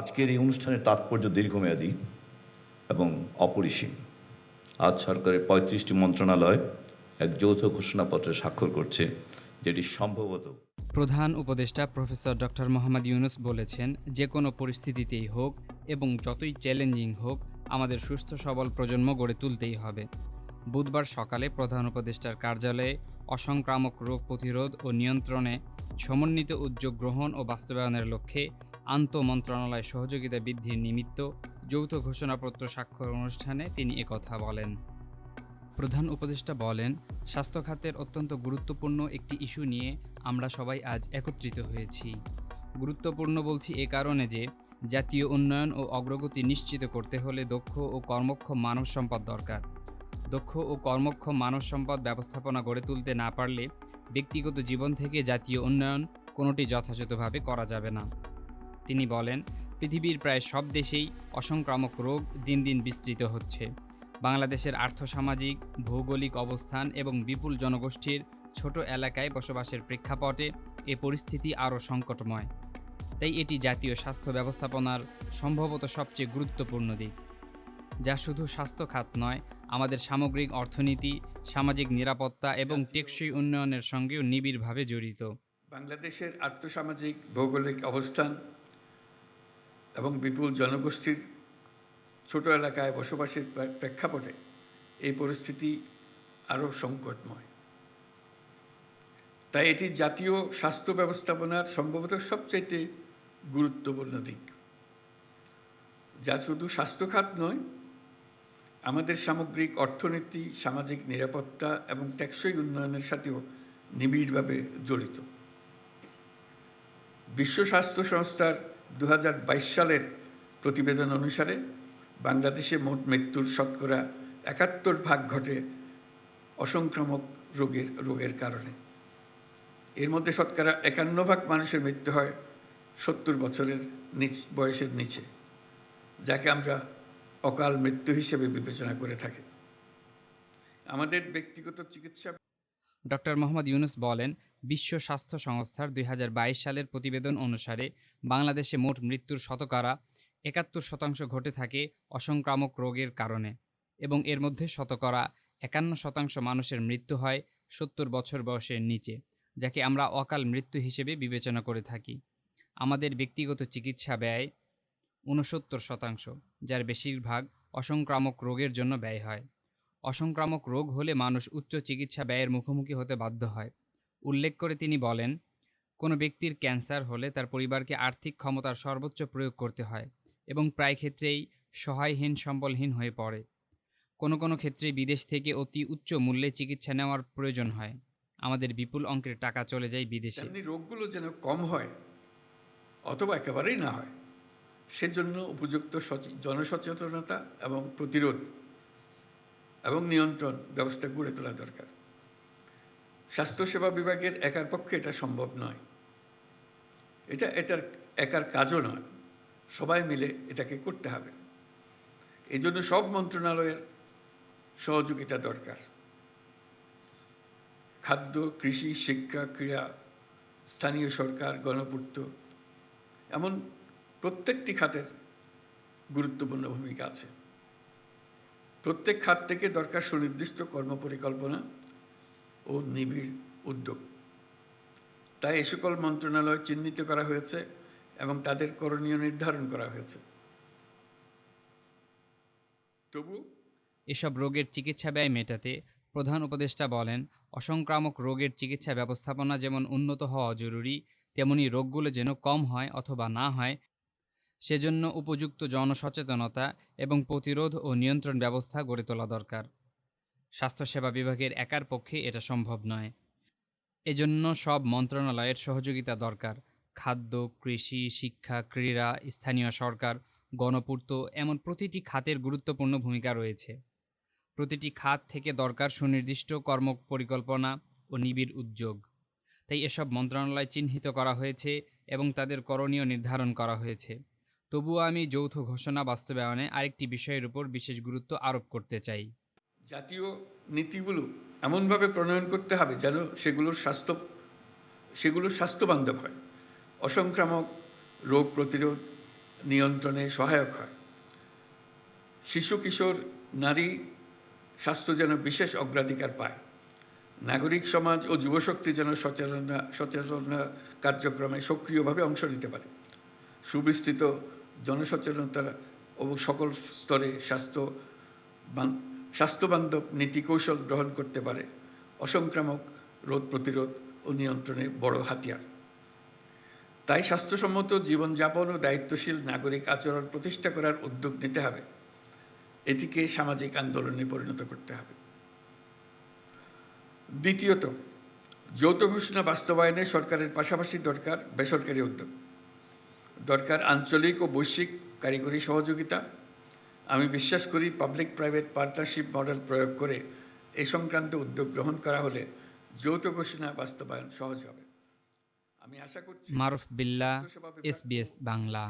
আজকের এই অনুষ্ঠানের তাৎপর্য দীর্ঘমেয়াদী এবং অপরিসীম। আজ সরকারের পঁয়ত্রিশটি মন্ত্রণালয় এক যৌথ ঘোষণাপত্রে স্বাক্ষর করছে, যেটি সম্ভবত প্রধান উপদেষ্টা প্রফেসর ডক্টর মোহাম্মদ ইউনুস বলেছেন, যে কোনো পরিস্থিতিতেই হোক এবং যতই চ্যালেঞ্জিং হোক, আমাদের সুস্থ সবল প্রজন্ম গড়ে তুলতেই হবে। বুধবার সকালে প্রধান উপদেষ্টার কার্যালয়ে অসংক্রামক রোগ প্রতিরোধ ও নিয়ন্ত্রণে সমন্বিত উদ্যোগ গ্রহণ ও বাস্তবায়নের লক্ষ্যে আন্তঃ মন্ত্রণালয় সহযোগিতা বৃদ্ধির নিমিত্ত যৌথ ঘোষণাপত্র স্বাক্ষর অনুষ্ঠানে তিনি একথা বলেন। প্রধান উপদেষ্টা বলেন, স্বাস্থ্য খাতের অত্যন্ত গুরুত্বপূর্ণ একটি ইস্যু নিয়ে আমরা সবাই আজ একত্রিত হয়েছি। গুরুত্বপূর্ণ বলছি এ কারণে যে জাতীয় উন্নয়ন ও অগ্রগতি নিশ্চিত করতে হলে দক্ষ ও কর্মক্ষম মানব সম্পদ দরকার। দক্ষ ও কর্মক্ষম মানব সম্পদ ব্যবস্থাপনা গড়ে তুলতে না পারলে ব্যক্তিগত জীবন থেকে জাতীয় উন্নয়ন কোনোটি যথাযথভাবে করা যাবে না। তিনি বলেন, পৃথিবীর প্রায় সব দেশেই অসংক্রামক রোগ দিন দিন বিস্তৃত হচ্ছে। বাংলাদেশের আর্থসামাজিক, ভৌগোলিক অবস্থান এবং বিপুল জনগোষ্ঠীর ছোট এলাকায় বসবাসের প্রেক্ষাপটে এ পরিস্থিতি আরও সংকটময়। তাই এটি জাতীয় স্বাস্থ্য ব্যবস্থাপনার সম্ভবত সবচেয়ে গুরুত্বপূর্ণ দিক। যা শুধু স্বাস্থ্য খাত নয়, আমাদের সামগ্রিক অর্থনীতি, সামাজিক নিরাপত্তা এবং টেকসই উন্নয়নের সঙ্গেও নিবিড়ভাবে জড়িত। বাংলাদেশের আর্থসামাজিক, ভৌগোলিক অবস্থান এবং বিপুল জনগোষ্ঠীর ছোট এলাকায় বসবাসের প্রেক্ষাপটে এই পরিস্থিতি আরও সংকটময়। তাই এটি জাতীয় স্বাস্থ্য ব্যবস্থাপনার সম্ভবত সবচাইতে গুরুত্বপূর্ণ দিক। যা শুধু স্বাস্থ্য খাত নয়, আমাদের সামগ্রিক অর্থনীতি, সামাজিক নিরাপত্তা এবং টেকসই উন্নয়নের সাথেও নিবিড়ভাবে জড়িত। বিশ্ব স্বাস্থ্য সংস্থার দু হাজার বাইশ সালের প্রতিবেদন অনুসারে বাংলাদেশে মোট মৃত্যুর শতকরা একাত্তর ভাগ ঘটে অসংক্রামক রোগের রোগের কারণে। এর মধ্যে শতকরা একান্ন ভাগ মানুষের মৃত্যু হয় সত্তর বছরের নিচ, বয়সের নিচে, যাকে আমরা অকাল মৃত্যু হিসেবে বিবেচনা করে থাকি। আমাদের ব্যক্তিগত চিকিৎসা ডক্টর মোহাম্মদ ইউনুস বলেন বিশ্ব স্বাস্থ্য সংস্থার দুই হাজার বাইশ সালের প্রতিবেদন অনুসারে বাংলাদেশে মোট মৃত্যুর শতকরা একাত্তর শতাংশ ঘটে থাকে অসংক্রামক রোগের কারণে এবং এর মধ্যে শতকরা একান্ন শতাংশ মানুষের মৃত্যু হয় সত্তর বছর বয়সের নিচে, যাকে আমরা অকাল মৃত্যু হিসেবে বিবেচনা করে থাকি। আমাদের ব্যক্তিগত চিকিৎসা ব্যয় ঊনসত্তর শতাংশ, যার বেশিরভাগ অসংক্রামক রোগের জন্য ব্যয় হয়। অসংক্রামক রোগ হলে মানুষ উচ্চ চিকিৎসা ব্যয়ের মুখোমুখি হতে বাধ্য হয়। উল্লেখ করে তিনি বলেন, কোনো ব্যক্তির ক্যান্সার হলে তার পরিবারকে আর্থিক ক্ষমতার সর্বোচ্চ প্রয়োগ করতে হয় এবং প্রায় ক্ষেত্রেই সহায়হীন সম্বলহীন হয়ে পড়ে। কোনো কোনো ক্ষেত্রে বিদেশ থেকে অতি উচ্চ মূল্যে চিকিৎসা নেওয়ার প্রয়োজন হয়। আমাদের বিপুল অঙ্কের টাকা চলে যায় বিদেশে। রোগগুলো যেন কম হয় অথবা একেবারেই না হয়, সেজন্য উপযুক্ত জনসচেতনতা এবং প্রতিরোধ এবং নিয়ন্ত্রণ ব্যবস্থা গড়ে তোলা দরকার। স্বাস্থ্যসেবা বিভাগের একার পক্ষে এটা সম্ভব নয়। এটা, এটার একার কাজও নয়। সবাই মিলে এটাকে করতে হবে। এই জন্য সব মন্ত্রণালয়ের সহযোগিতা দরকার। খাদ্য, কৃষি, শিক্ষা, ক্রীড়া, স্থানীয় সরকার, গণপূর্ত এমন প্রত্যেকটি খাতের গুরুত্বপূর্ণ ভূমিকা আছে। প্রত্যেক খাত থেকে দরকার সুনির্দিষ্ট কর্মপরিকল্পনা ও নিবিড় উদ্যোগ। তাই এ সকল মন্ত্রণালয় চিহ্নিত করা হয়েছে এবং তাদের করণীয় নির্ধারণ করা হয়েছে। তবু এসব রোগের চিকিৎসা ব্যয় মেটাতে প্রধান উপদেষ্টা বলেন, অসংক্রামক রোগের চিকিৎসা ব্যবস্থাপনা যেমন উন্নত হওয়া জরুরি, তেমনি রোগগুলো যেন কম হয় অথবা না হয়, সেজন্য উপযুক্ত জনসচেতনতা এবং প্রতিরোধ ও নিয়ন্ত্রণ ব্যবস্থা গড়ে তোলা দরকার। স্বাস্থ্যসেবা বিভাগের একার পক্ষে এটা সম্ভব নয়। এজন্য সব মন্ত্রণালয়ের সহযোগিতা দরকার। খাদ্য, কৃষি, শিক্ষা, ক্রীড়া, স্থানীয় সরকার, গণপূর্ত এমন প্রতিটি খাতের গুরুত্বপূর্ণ ভূমিকা রয়েছে। প্রতিটি খাত থেকে দরকার সুনির্দিষ্ট কর্ম পরিকল্পনা ও নিবিড় উদ্যোগ। তাই এসব মন্ত্রণালয় চিহ্নিত করা হয়েছে এবং তাদের করণীয় নির্ধারণ করা হয়েছে। তবুও আমি যৌথ ঘোষণা বাস্তবায়নে আরেকটি বিষয়ের উপর বিশেষ গুরুত্ব আরোপ করতে চাই। জাতীয় নীতিগুলো এমনভাবে প্রণয়ন করতে হবে যেন সেগুলোর স্বাস্থ্য সেগুলো স্বাস্থ্যবান্ধব হয়। অসংক্রামক রোগ প্রতিরোধ নিয়ন্ত্রণে সহায়ক হয়। শিশু, কিশোর, নারী স্বাস্থ্য যেন বিশেষ অগ্রাধিকার পায়। নাগরিক সমাজ ও যুবশক্তি যেন সচেতনা সচেতনা কার্যক্রমে সক্রিয়ভাবে অংশ নিতে পারে। সুবিস্তৃত জনসচেতনতা ও সকল স্তরে স্বাস্থ্য স্বাস্থ্যবান্ধব নীতি কৌশল গ্রহণ করতে পারে অসংক্রামক রোগ প্রতিরোধ ও নিয়ন্ত্রণে বড় হাতিয়ার। তাই স্বাস্থ্যসম্মত জীবনযাপন ও দায়িত্বশীল নাগরিক আচরণ প্রতিষ্ঠা করার উদ্যোগ নিতে হবে। এটিকে সামাজিক আন্দোলনে পরিণত করতে হবে। দ্বিতীয়ত, যৌথ ঘোষণা বাস্তবায়নে সরকারের পাশাপাশি দরকার বেসরকারি উদ্যোগ। দরকার আঞ্চলিক ও বৈশ্বিক কারিগরি সহযোগিতা আমি বিশ্বাস করি পাবলিক প্রাইভেট পার্টনারশিপ মডেল প্রয়োগ করে এ সংক্রান্ত উদ্যোগ গ্রহণ করা হলে যৌথ ঘোষণা বাস্তবায়ন সহজ হবে। আমি আশা করছি মারুফ বিল্লা এসবিএস বাংলা।